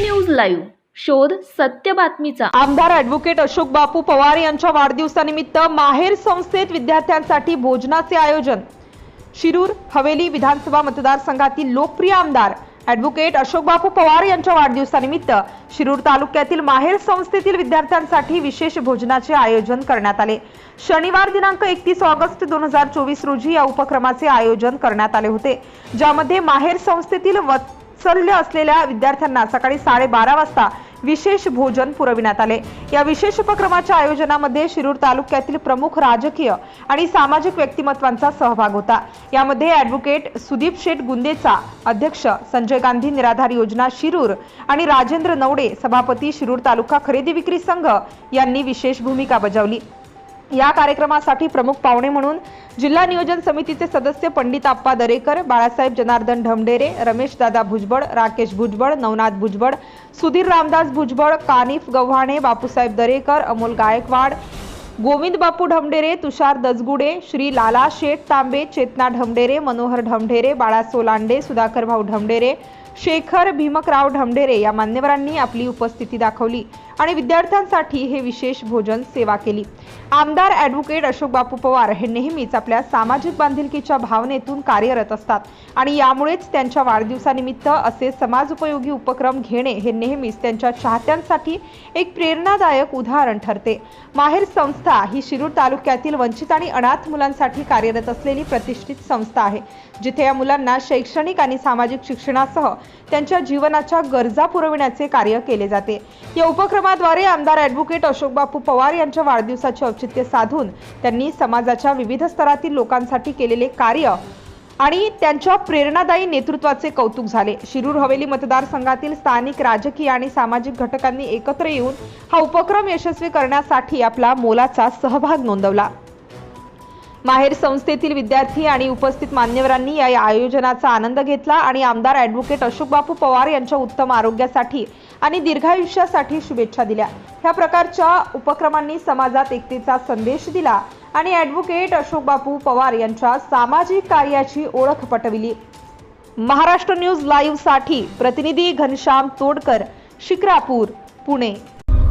Live. शोध सत्य बातमीचा. आमदार ॲडव्होकेट अशोक बापू पवार यांच्या वाढदिवसानिमित्त माहेर संस्थेत विद्यार्थ्यांसाठी भोजनाचे आयोजन. शिरूर हवेली विधानसभा मतदारसंघातील लोकप्रिय आमदार ॲडव्होकेट अशोक बापू पवार यांच्या वाढदिवसानिमित्त शिरूर तालुक्यातील माहेर संस्थेतील विद्यार्थ्यांसाठी विशेष भोजनाचे आयोजन करण्यात आले. शनिवार दिनांक एकतीस ऑगस्ट दोन हजार चोवीस रोजी या उपक्रमाचे आयोजन करण्यात आले होते ज्यामध्ये माहेर संस्थेतील वत्सल्य असलेल्या विद्यार्थ्यांना सकाळी साडेबारा वाजता विशेष भोजन पुरविण्यात आले. या विशेष उपक्रमाच्या आयोजनामध्ये शिरूर तालुक्यातील प्रमुख राजकीय आणि सामाजिक व्यक्तिमत्वांचा सहभाग होता. यामध्ये ॲडव्होकेट सुदीप शेठ गुंदेचा अध्यक्ष संजय गांधी निराधार योजना शिरूर आणि राजेंद्र नवडे सभापती शिरूर तालुका खरेदी विक्री संघ यांनी विशेष भूमिका बजावली. या कार्यक्रमासाठी प्रमुख पाहुणे म्हणून जिल्हा नियोजन समितीचे सदस्य पंडित आप्पा दरेकर बाळासाहेब जनार्दन ढमडेरे रमेश दादा भुजबळ राकेश भुजबळ नवनाथ भुजबळ सुधीर रामदास भुजबळ कानिफ गव्हाणे बापूसाहेब दरेकर अमोल गायकवाड गोविंद बापू ढमडेरे तुषार दसगुडे श्री लाला शेठ तांबे चेतना ढमडेरे मनोहर ढमढेरे बाळा सोलांडे सुधाकर भाऊ ढमडेरे शेखर भीमकराव ढमढेरे या मान्यवरांनी आपली उपस्थिती दाखवली आणि विद्यार्थ्यांसाठी हे विशेष भोजन सेवा केली. आमदार ॲडव्होकेट अशोक बापू पवार हे नेहमीच आपल्या सामाजिक बांधिलकीच्या भावनेतून कार्यरत असतात आणि यामुळेच त्यांच्या वाढदिवसानिमित्त असे समाजोपयोगी उपक्रम घेणे हे नेहमीच त्यांच्या चाहत्यांसाठी एक प्रेरणादायक उदाहरण ठरते. माहेर संस्था ही शिरूर तालुक्यातील वंचित आणि अनाथ मुलांसाठी कार्यरत असलेली प्रतिष्ठित संस्था आहे जिथे या मुलांना शैक्षणिक आणि सामाजिक शिक्षणासह त्यांच्या जीवनाच्या गरजा पुरविण्याचे कार्य केले जाते. या उपक्रमाद्वारे आमदार ॲडव्होकेट अशोक बापू पवार यांच्या वाढदिवसाचे औचित्य साधून त्यांनी समाजाच्या विविध स्तरातील लोकांसाठी केलेले कार्य आणि त्यांच्या प्रेरणादायी नेतृत्वाचे कौतुक झाले. शिरूर हवेली मतदारसंघातील स्थानिक राजकीय आणि सामाजिक घटकांनी एकत्र येऊन हा उपक्रम यशस्वी करण्यासाठी आपला मोलाचा सहभाग नोंदवला. माहेर संस्थेतील विद्यार्थी आणि उपस्थित मान्यवरांनी या आयोजनाचा आनंद घेतला आणि आमदार ॲडव्होकेट अशोक बापू पवार यांच्या उत्तम आरोग्यासाठी आणि दीर्घायुष्यासाठी शुभेच्छा दिल्या. ह्या प्रकारच्या उपक्रमांनी समाजात एकतेचा संदेश दिला आणि ॲडव्होकेट अशोक बापू पवार यांच्या सामाजिक कार्याची ओळख पटविली. महाराष्ट्र न्यूज लाईव्हसाठी प्रतिनिधी घनश्याम तोडकर शिक्रापूर पुणे.